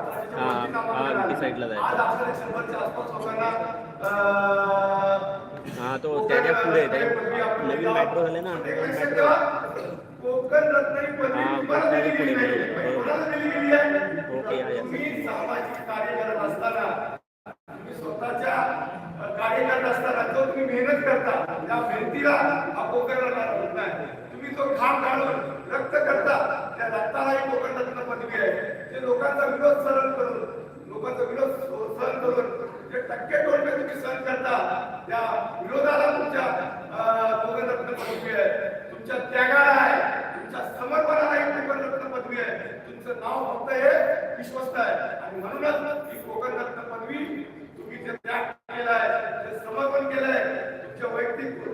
हा साईडला जायचं. हा तो त्याच्या पुढे नवीन मेट्रो झाले ना. मेट्रो ही. पुढे? ओके, या, या. कार्य करत असताना तुम्ही स्वतःच्या अ, कार्य करत असताना जो तुम्ही मेहनत करता त्या मेहनतीला हा कोकण रत्न तुम्ही घाम रक्त करता. त्या रक्तालाही कोकण रत्न पदवी आहे ते लोकांचा विरोध सहन करून लोकांचा विरोध सहन करून जे टक्के टोळके तुम्ही सहन करता त्या विरोधाला तुमच्या अ, पदवी आहे तुमच्या त्यागाला आहे. तुमच्या समर्पणाला एक रत्न पदवी आहे तुमचं नाव फक्त हे विश्वस्त आहे. आणि म्हणूनच ही कोकण रत्न पदवी तुम्ही जे त्याग केला आहे जे समर्पण केलंय तुमच्या वैयक्तिक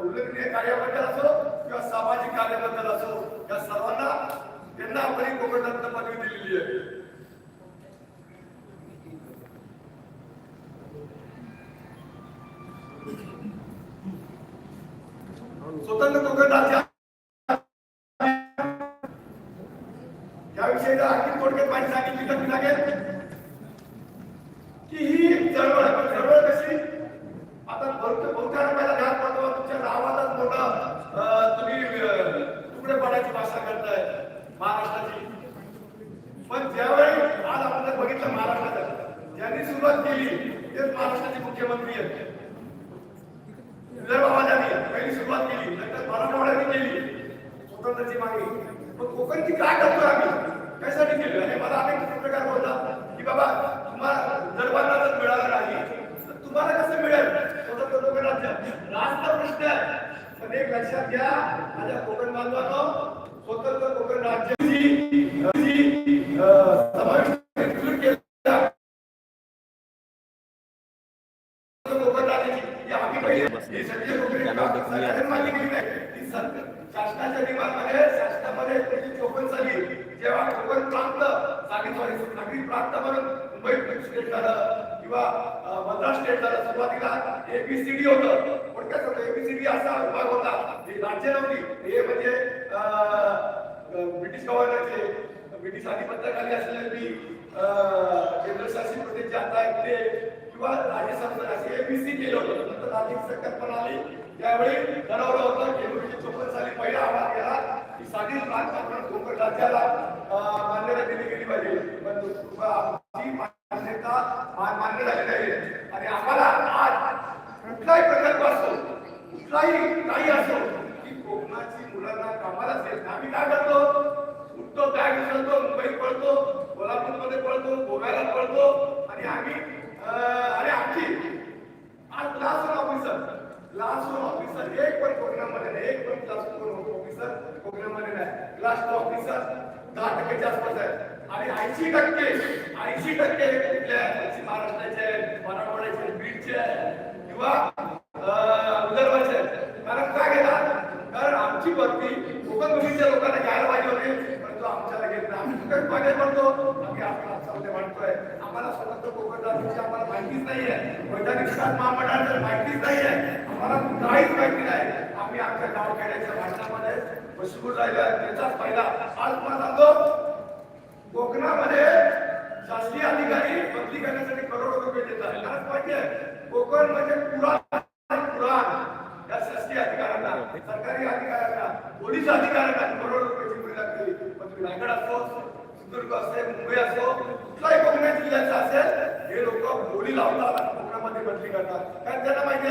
उल्लेखनीय कार्याबद्दल असो किंवा सामाजिक कार्याबद्दल असो या सर्वांना त्यांना आपण ही पदवी दिलेली आहे स्वतंत्र कोकणाच्या याविषयी आणखी थोडक्यात माहिती सांगितली तर मी लागेल की ही एक चळवळ आहे. पण चळवळ कशी आता बहुतेक बहुतेक पहिला ध्यान पडतो तुमच्या गावातच मोठा अं, तुम्ही अं, तुकडे पाडायची भाषा करताय महाराष्ट्राची पण ज्यावेळी आज आपण जर बघितलं महाराष्ट्रात ज्यांनी सुरुवात केली. तेच महाराष्ट्राचे मुख्यमंत्री आहेत. विदर्भावाल्यांनी पहिली सुरुवात केली. नंतर मराठवाड्याने केली. स्वतंत्रची मागणी. मग कोकणची काय करतोय आम्ही? कशासाठी केली आणि मला अनेक पत्रकार बोलतात. की बाबा तुम्हाला विदर्भांना जर मिळालं नाही तर तुम्हाला कसं मिळेल? स्वतंत्र कोकण राज्य. राष्ट्र प्रश्न आहे. पण एक लक्षात घ्या. माझ्या कोकण बांधवांनो स्वतंत्र कोकण राज्य. केली नाही. शासनाच्या नियमांमध्ये शासनामध्ये एकोणीसशे जेव्हा प्रांत नागरी प्रांत म्हणून मुंबई स्टेट झालं किंवा मद्रास स्टेट झालं सुरुवातीला एबीसीडी होतं थोडक्यात होतं एबीसीडी असा विभाग होता ही राज्य नव्हती हे म्हणजे ब्रिटिश गव्हर्नरचे ब्रिटिश अधिपत्याखाली असलेले केंद्रशासित प्रदेश जे आता आहेत ते किंवा राज्य सरकार होतं नंतर संकल्पना आली. त्यावेळी ठरवलं होतं की एकोणीसशे चोपन्न साली पहिला आवाज गेला. की साधी प्रांत म्हणून कोकण राज्याला मान्यता दिली गेली पाहिजे. पण आमची मान्यता मान्य झाली नाही. आणि आम्हाला आज कुठलाही प्रकल्प असो कुठलाही काही असो की कोकणाची मुलांना कामालाच येत आम्ही काय करतो? उठतो बॅग उचलतो मुंबईत पळतो कोल्हापूरमध्ये पळतो गोव्याला पळतो आणि आम्ही अं, अरे आमची आज class one officer class one officer एक पण कोकणामध्ये नाही एक पण ऑफिसर कोकणामध्ये नाही. क्लास ऑफिसर दहा टक्क्याच्या आसपास आहे. आणि ऐंशी टक्के ऐंशी टक्के कुठले महाराष्ट्राचे आहेत, मराठवाड्याचे बीडचे आहेत, किंवा विदर्भाचे आहेत. कारण काय घेतात कारण आमची भरती कोकण भूमीच्या लोकांना घ्यायला पाहिजे होती परंतु आमच्याला घेत नाही. आम्ही कुठे मागे पडतो. आम्ही आपला चालते म्हणतोय आम्हाला स्वतंत्र कोकण आम्हाला माहितीच नाहीये. वैधानिक विकास महामंडळाचं माहितीच नाही आम्हाला काहीच माहिती नाही. आम्ही आमच्या गावखेड्याच्या भाषणामध्ये मशगूल राहिलो आहे त्याचाच फायदा. आज तुम्हाला सांगतो कोकणामध्ये शासकीय अधिकारी बदली करण्यासाठी करोडो रुपये देतात. कारण माहिती कोकण म्हणजे पुराण पुराण. या शासकीय अधिकाऱ्यांना सरकारी अधिकाऱ्यांना पोलीस अधिकाऱ्यांना करोडो रुपयाची मुली लागते पण तुम्ही रायगड असो सिंधुदुर्ग असेल मुंबई असो कुठलाही कोकणा जिल्ह्याचा असेल हे लोक बोली लावतात कोकणामध्ये बदली करतात. कारण त्यांना माहिती